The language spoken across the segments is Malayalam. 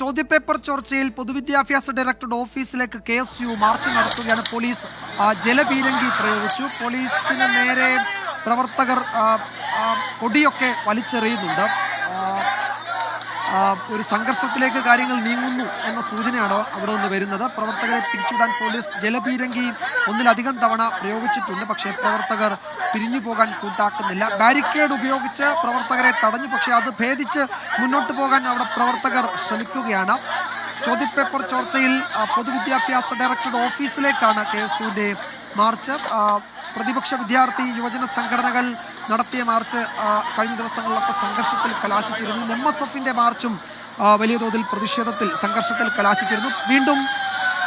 ചോദ്യപേപ്പർ ചോർച്ചയിൽ പൊതുവിദ്യാഭ്യാസ ഡയറക്ടറുടെ ഓഫീസിലേക്ക് കെ എസ് യു മാർച്ച് നടത്തുകയാണ് പോലീസ്. ജലപീരങ്കി പ്രയോഗിച്ചു. പോലീസിന് നേരെ പ്രവർത്തകർ കൊടിയൊക്കെ വലിച്ചെറിയുന്നുണ്ട്. ഒരു സംഘർഷത്തിലേക്ക് കാര്യങ്ങൾ നീങ്ങുന്നു എന്ന സൂചനയാണ് അവിടെ നിന്ന് വരുന്നത്? പ്രവർത്തകരെ പിരിച്ചുവിടാൻ പോലീസ് ജലപീരങ്കി ഒന്നിലധികം തവണ പ്രയോഗിച്ചിട്ടുണ്ട്. പക്ഷേ പ്രവർത്തകർ പിരിഞ്ഞു പോകാൻ കൂട്ടാക്കുന്നില്ല. ബാരിക്കേഡ് ഉപയോഗിച്ച് പ്രവർത്തകരെ തടഞ്ഞു. പക്ഷേ അത് ഭേദിച്ച് മുന്നോട്ട് പോകാൻ അവിടെ പ്രവർത്തകർ ശ്രമിക്കുകയാണ്. ചോദ്യപേപ്പർ ചോർച്ചയിൽ പൊതുവിദ്യാഭ്യാസ ഡയറക്ടറുടെ ഓഫീസിലേക്കാണ് കെ എസ് മാർച്ച്. പ്രതിപക്ഷ വിദ്യാർത്ഥി യുവജന സംഘടനകൾ നടത്തിയ മാർച്ച് കഴിഞ്ഞ ദിവസങ്ങളിലൊക്കെ സംഘർഷത്തിൽ കലാശിച്ചിരുന്നു. എം എസ് എഫിന്റെ മാർച്ചും വലിയ തോതിൽ പ്രതിഷേധത്തിൽ സംഘർഷത്തിൽ കലാശിച്ചിരുന്നു. വീണ്ടും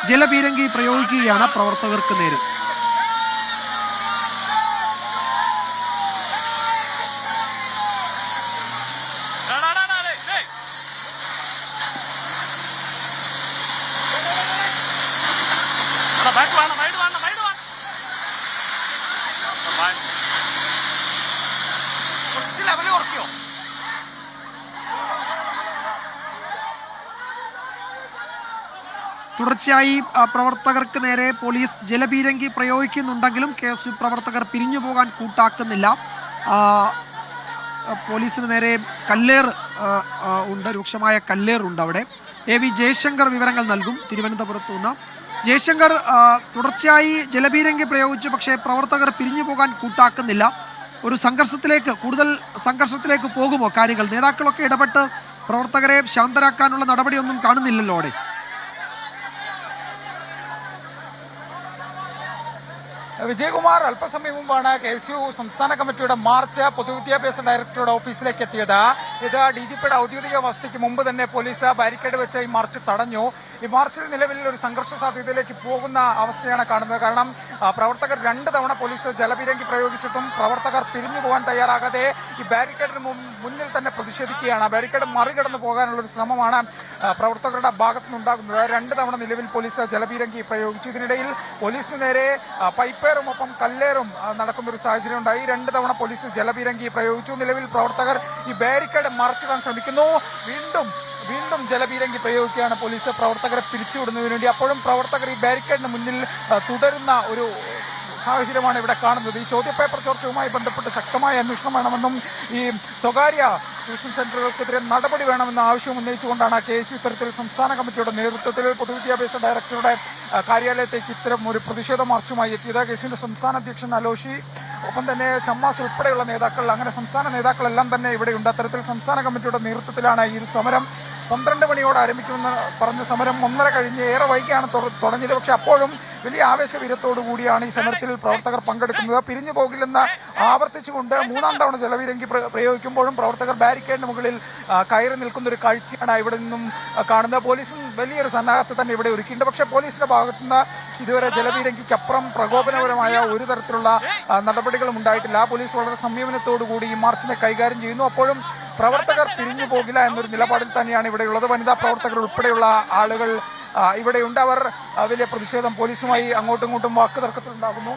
ജലപീരങ്കി പ്രയോഗിക്കുകയാണ് പ്രവർത്തകർക്ക് നേരെ. ബാക്ക് കുറയ്ക്കോ തുടർച്ചയായി പ്രവർത്തകർക്ക് നേരെ പോലീസ് ജലപീരങ്കി പ്രയോഗിക്കുന്നുണ്ടെങ്കിലും കേസ് പ്രവർത്തകർ പിരിഞ്ഞു പോകാൻ കൂട്ടാക്കുന്നില്ല. പോലീസിന് നേരെ കല്ലേർ ഉണ്ട്. രൂക്ഷമായ കല്ലേർ ഉണ്ട് അവിടെ. എ വി ജയശങ്കർ വിവരങ്ങൾ നൽകും. തിരുവനന്തപുരത്തു നിന്ന്. ജയശങ്കർ തുടർച്ചയായി ജലപീരങ്കി പ്രയോഗിച്ചു. പക്ഷേ പ്രവർത്തകർ പിരിഞ്ഞു പോകാൻ കൂട്ടാക്കുന്നില്ല. ഒരു സംഘർഷത്തിലേക്ക് കൂടുതൽ സംഘർഷത്തിലേക്ക് പോകുമോ? കാര്യങ്ങൾ. നേതാക്കളൊക്കെ ഇടപെട്ട് പ്രവർത്തകരെ ശാന്തരാക്കാനുള്ള നടപടിയൊന്നും കാണുന്നില്ലല്ലോ അവിടെ. വിജയകുമാർ അല്പസമയം മുമ്പാണ് കെ എസ് യു സംസ്ഥാന കമ്മിറ്റിയുടെ മാർച്ച് പൊതുവിദ്യാഭ്യാസ ഡയറക്ടറുടെ ഓഫീസിലേക്ക് എത്തിയത്. ഇത് ഡി ജി പിയുടെ ഔദ്യോഗിക വസതിക്ക് മുമ്പ് തന്നെ പോലീസ് ബാരിക്കേഡ് വെച്ച് ഈ മാർച്ച് തടഞ്ഞു. ഈ മാർച്ചിൽ നിലവിൽ ഒരു സംഘർഷ സാധ്യതയിലേക്ക് പോകുന്ന അവസ്ഥയാണ് കാണുന്നത്. കാരണം പ്രവർത്തകർ രണ്ട് തവണ പോലീസ് ജലപീരങ്കി പ്രയോഗിച്ചിട്ടും പ്രവർത്തകർ പിരിഞ്ഞു പോകാൻ തയ്യാറാകാതെ ഈ ബാരിക്കേഡിന് മുന്നിൽ തന്നെ പ്രതിഷേധിക്കുകയാണ്. ബാരിക്കേഡ് മറികടന്നു പോകാനുള്ള ഒരു ശ്രമമാണ് പ്രവർത്തകരുടെ ഭാഗത്തു നിന്നുണ്ടാകുന്നത് രണ്ട് തവണ നിലവിൽ പോലീസ് ജലപീരങ്കി പ്രയോഗിച്ചു. ഇതിനിടയിൽ പോലീസിന് നേരെ പൈപ്പേറും ഒപ്പം കല്ലേറും നടക്കുന്ന ഒരു സാഹചര്യം ഉണ്ടായി രണ്ട് തവണ പോലീസ് ജലപീരങ്കി പ്രയോഗിച്ചു. നിലവിൽ പ്രവർത്തകർ ഈ ബാരിക്കേഡ് മറച്ചിടാൻ ശ്രമിക്കുന്നു. വീണ്ടും വീണ്ടും ജലപീരങ്കി പ്രയോഗിക്കുകയാണ് പോലീസ്. പ്രവർത്തകരെ പിരിച്ചുവിടുന്നതിന് വേണ്ടി അപ്പോഴും പ്രവർത്തകർ ഈ ബാരിക്കേഡിന് മുന്നിൽ തുടരുന്ന ഒരു സാഹചര്യമാണ് ഇവിടെ കാണുന്നത്. ഈ ചോദ്യപേപ്പർ ചോർച്ചയുമായി ബന്ധപ്പെട്ട് ശക്തമായ അന്വേഷണം വേണമെന്നും ഈ സ്വകാര്യ ട്യൂഷൻ സെന്ററുകൾക്കെതിരെ നടപടി വേണമെന്ന ആവശ്യം ഉന്നയിച്ചുകൊണ്ടാണ് കെ എസ് യു ഇത്തരത്തിൽ സംസ്ഥാന കമ്മിറ്റിയുടെ നേതൃത്വത്തിൽ പൊതുവിദ്യാഭ്യാസ ഡയറക്ടറുടെ കാര്യാലയത്തേക്ക് ഇത്തരം ഒരു പ്രതിഷേധ മാർച്ചുമായി എത്തിയത്. കെ എസ് സംസ്ഥാന അധ്യക്ഷൻ അലോഷി ഒപ്പം തന്നെ ഷമ്മാസ് ഉൾപ്പെടെയുള്ള നേതാക്കൾ അങ്ങനെ സംസ്ഥാന നേതാക്കളെല്ലാം തന്നെ ഇവിടെയുണ്ട്. അത്തരത്തിൽ സംസ്ഥാന കമ്മിറ്റിയുടെ നേതൃത്വത്തിലാണ് ഈ ഒരു സമരം. പന്ത്രണ്ട് മണിയോട് ആരംഭിക്കുമെന്ന് പറഞ്ഞ സമരം ഒന്നര കഴിഞ്ഞ് ഏറെ വൈകിയാണ് തുട- തുടങ്ങിയത്. പക്ഷെ അപ്പോഴും വലിയ ആവേശവീരത്തോടു കൂടിയാണ് ഈ സമരത്തിൽ പ്രവർത്തകർ പങ്കെടുക്കുന്നത്. പിരിഞ്ഞു പോകില്ലെന്ന് ആവർത്തിച്ചുകൊണ്ട് മൂന്നാം തവണ ജലവിരങ്കി പ്രയോഗിക്കുമ്പോഴും പ്രവർത്തകർ ബാരിക്കേഡിന് മുകളിൽ കയറി നിൽക്കുന്ന ഒരു കാഴ്ചയാണ് ഇവിടെ നിന്നും കാണുന്നത്. പോലീസും വലിയൊരു സന്നാഹത്തെ തന്നെ ഇവിടെ ഒരുക്കിയിട്ടുണ്ട്. പക്ഷേ പോലീസിന്റെ ഭാഗത്തുനിന്ന് ഇതുവരെ ജലവിരങ്കിക്കപ്പുറം പ്രകോപനപരമായ ഒരു തരത്തിലുള്ള നടപടികളും ഉണ്ടായിട്ടില്ല. പോലീസ് വളരെ സംയമനത്തോടു കൂടി ഈ മാർച്ചിനെ കൈകാര്യം ചെയ്യുന്നു. അപ്പോഴും പ്രവർത്തകർ പിരിഞ്ഞു പോകില്ല എന്നൊരു നിലപാടിൽ തന്നെയാണ് ഇവിടെയുള്ളത്. വനിതാ പ്രവർത്തകർ ഉൾപ്പെടെയുള്ള ആളുകൾ ഇവിടെയുണ്ട്. അവർ വലിയ പ്രതിഷേധം പോലീസുമായി അങ്ങോട്ടും ഇങ്ങോട്ടും വാക്ക് തർക്കത്തിലുണ്ടാകുന്നു